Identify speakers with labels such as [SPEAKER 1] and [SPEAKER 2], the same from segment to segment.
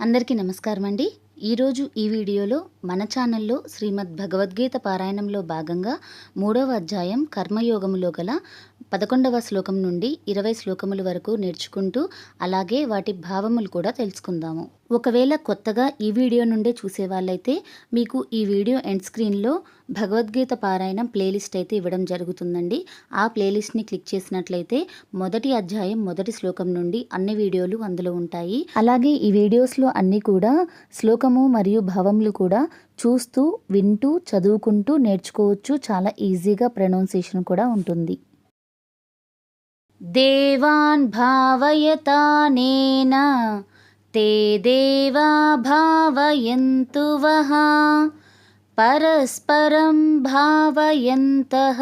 [SPEAKER 1] అందరికీ నమస్కారం అండి. ఈరోజు ఈ వీడియోలో మన ఛానల్లో శ్రీమద్ భగవద్గీత పారాయణంలో భాగంగా మూడవ అధ్యాయం కర్మయోగములో గల పదకొండవ శ్లోకం నుండి ఇరవై శ్లోకముల వరకు నేర్చుకుంటూ అలాగే వాటి భావములు కూడా తెలుసుకుందాము. ఒకవేళ కొత్తగా ఈ వీడియో నుండే చూసే వాళ్ళైతే మీకు ఈ వీడియో ఎండ్ స్క్రీన్లో భగవద్గీత పారాయణం ప్లేలిస్ట్ అయితే ఇవ్వడం జరుగుతుందండి. ఆ ప్లేలిస్ట్ని క్లిక్ చేసినట్లయితే మొదటి అధ్యాయం మొదటి శ్లోకం నుండి అన్ని వీడియోలు అందులో ఉంటాయి. అలాగే ఈ వీడియోస్లో అన్నీ కూడా శ్లోకము మరియు భావములు కూడా చూస్తూ వింటూ చదువుకుంటూ నేర్చుకోవచ్చు. చాలా ఈజీగా ప్రొనౌన్సియేషన్ కూడా ఉంటుంది. దేవాన్ భావయతానేన ते देवा भावयन्तु वः परस्परं भावयन्तः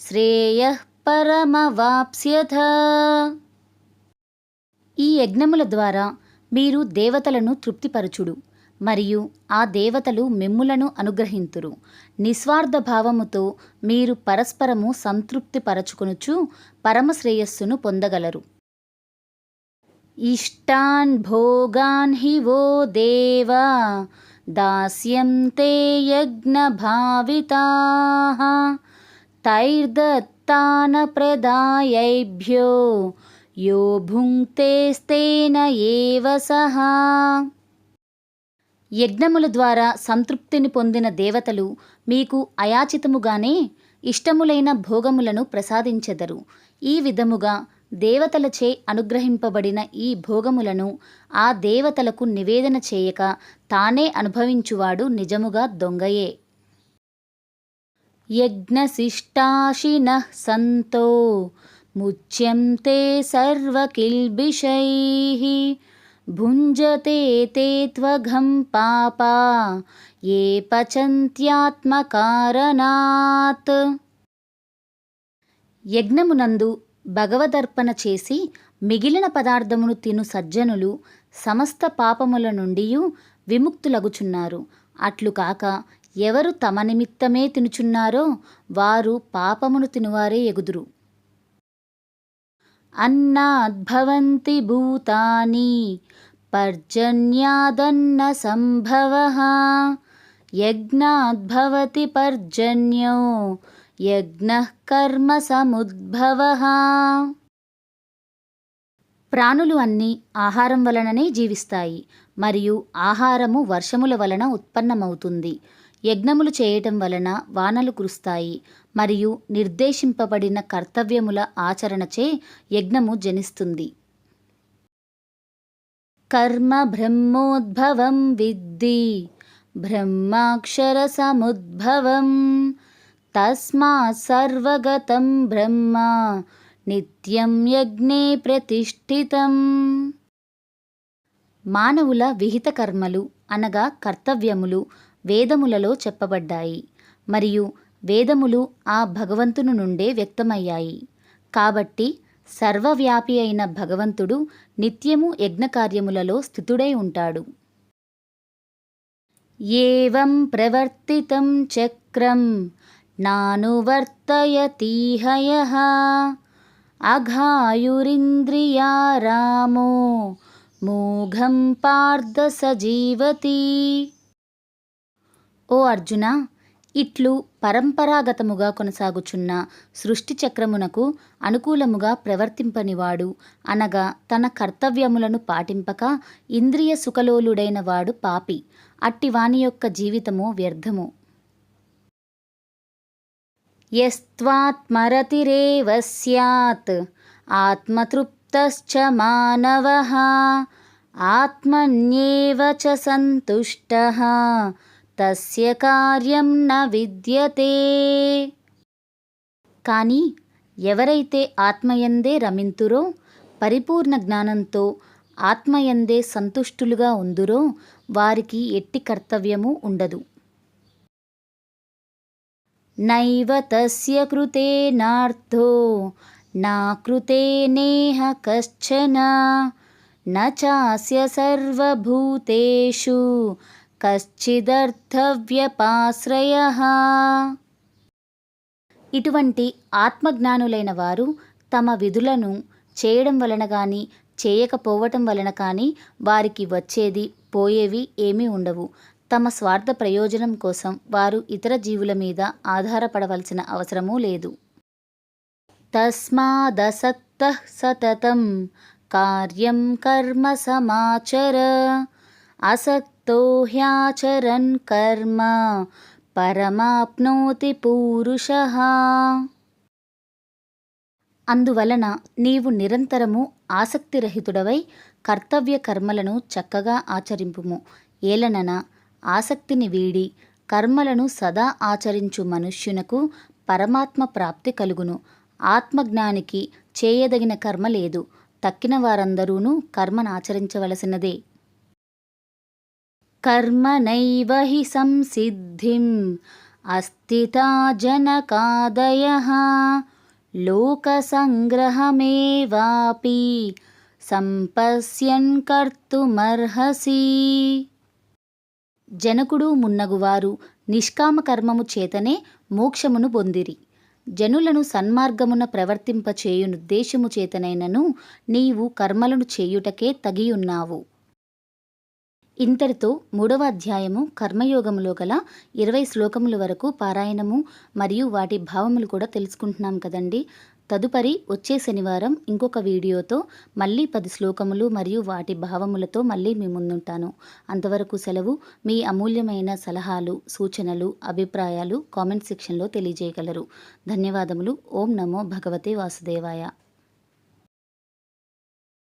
[SPEAKER 1] శ్రేయః పరమవాప్స్యథ ఈ యజ్ఞముల ద్వారా మీరు దేవతలను తృప్తిపరచుడు మరియు ఆ దేవతలు మిమ్ములను అనుగ్రహింతురు. నిస్వార్థ భావముతో మీరు పరస్పరము సంతృప్తి పరచుకొనుచు పరమశ్రేయస్సును పొందగలరు. ఇష్టాన్ భోగాన్ హి వో దేవా దాస్యం తే యజ్ఞభావితా తైర్దత్తాన ప్రదాయైభ్యో యో భుంక్తేస్తేన ఏవ సహా। యజ్ఞముల ద్వారా సంతృప్తిని పొందిన దేవతలు మీకు అయాచితముగానే ఇష్టములైన భోగములను ప్రసాదించెదరు. ఈ విధముగా దేవతలచే అనుగ్రహింపబడిన ఈ భోగములను ఆ దేవతలకు నివేదన చేయక తానే అనుభవించువాడు నిజముగా దొంగయే. యజ్ఞశిష్టాశిన సంతో ముచ్యంతే సర్వకిల్బిషై భుంజతే తే త్వఘం పాపా ఏ పచంత్యాత్మకారణాత్ యజ్ఞమునందు భగవదర్పణ చేసి మిగిలిన పదార్థమును తిను సజ్జనులు సమస్త పాపముల నుండి విముక్తులగుచున్నారు. అట్లు కాక ఎవరు తమ నిమిత్తమే తినుచున్నారో వారు పాపమును తినువారే ఎగుదురు. అన్నాద్భవంతి భూతాని పర్జన్యాదన్న సంభవ. యజ్ఞాద్భవతి పర్జన్యో యజ్ఞ కర్మ సముద్భవ. ప్రాణులు అన్నీ ఆహారం వలననే జీవిస్తాయి మరియు ఆహారము వర్షముల వలన ఉత్పన్నమవుతుంది. యజ్ఞములు చేయటం వలన వానలు కురుస్తాయి మరియు నిర్దేశింపబడిన కర్తవ్యముల ఆచరణచే యజ్ఞము జనిస్తుంది. కర్మ బ్రహ్మోద్భవం విద్ధి బ్రహ్మాక్షర సముద్భవం సర్వగతం బ్రహ్మ నిత్యం యజ్ఞే ప్రతిష్ఠితం. మానవుల విహిత కర్మలు అనగా కర్తవ్యములు వేదములలో చెప్పబడ్డాయి. మరియు వేదములు ఆ భగవంతుని నుండే వ్యక్తమయ్యాయి. కాబట్టి సర్వవ్యాపి అయిన భగవంతుడు నిత్యము యజ్ఞకార్యములలో స్థితుడై ఉంటాడు. ఏవం ప్రవర్తితం చక్రం నానువర్తయతీహయ అఘాయురింద్రియా రామో మూఘం పార్థ సజీవతి ఓ అర్జున! ఇట్లు పరంపరాగతముగా కొనసాగుచున్న సృష్టి చక్రమునకు అనుకూలముగా ప్రవర్తింపనివాడు. అనగా తన కర్తవ్యములను పాటింపక ఇంద్రియ సుఖలోలుడైన వాడు పాపి. అట్టి వాని యొక్క జీవితము వ్యర్థము. యస్త్వాత్మరతిరేవ సత్ ఆత్మతృప్తశ్చ మానవః. ఆత్మన్యేవ చ సంతుష్టः. తస్య కార్యం న విద్యతే. కానీ ఎవరైతే ఆత్మయందే రమింతురో పరిపూర్ణ జ్ఞానంతో ఆత్మయందే సంతుష్టులుగా ఉందురో వారికి ఎట్టి కర్తవ్యము ఉండదు. నైవ తస్య కృతే నార్థో నా కృతేనేహ కశ్చన న సర్వభూతేషు కశ్చిదర్థవ్యపాశ్రయ. ఇటువంటి ఆత్మజ్ఞానులైన వారు తమ విధులను చేయడం వలన కానీ చేయకపోవటం వలన కానీ వారికి వచ్చేది పోయేవి ఏమీ ఉండవు. తమ స్వార్థ ప్రయోజనం కోసం వారు ఇతర జీవుల మీద ఆధారపడవలసిన అవసరమూ లేదు. తస్మాదసక్త సతతం. కార్యం కర్మ సమాచర. అసక్తో హ్యాచరన్ కర్మ పరమాప్నోతి పూరుష అందువలన నీవు నిరంతరము ఆసక్తిరహితుడవై కర్తవ్య కర్మలను చక్కగా ఆచరింపుము. ఏలనన ఆసక్తిని వీడి కర్మలను సదా ఆచరించు మనుష్యునకు పరమాత్మ ప్రాప్తి కలుగును. ఆత్మజ్ఞానికి చేయదగిన కర్మ లేదు. తక్కిన వారందరూనూ కర్మను ఆచరించవలసినదే. కర్మనైవ హి సంసిద్ధిం అస్థితా జనకాదయ లోకసంగ్రహమేవాపి సంపశ్యన్ కర్తుమర్హసి జనకుడు మున్నగువారు నిష్కామ కర్మము చేతనే మోక్షమును పొందిరి. జనులను సన్మార్గమున ప్రవర్తింపచేయునుద్దేశము చేతనైనను నీవు కర్మలను చేయుటకే తగియున్నావు. ఇంతటితో మూడవ అధ్యాయము కర్మయోగములో గల ఇరవై శ్లోకముల వరకు పారాయణము మరియు వాటి భావములు కూడా తెలుసుకుంటున్నాం కదండి. తదుపరి వచ్చే శనివారం ఇంకొక వీడియోతో మళ్ళీ పది శ్లోకములు మరియు వాటి భావములతో మళ్ళీ మీ ముందుంటాను. అంతవరకు సెలవు. మీ అమూల్యమైన సలహాలు సూచనలు అభిప్రాయాలు కామెంట్ సెక్షన్లో తెలియజేయగలరు. ధన్యవాదములు. ఓం నమో భగవతే వాసుదేవాయ.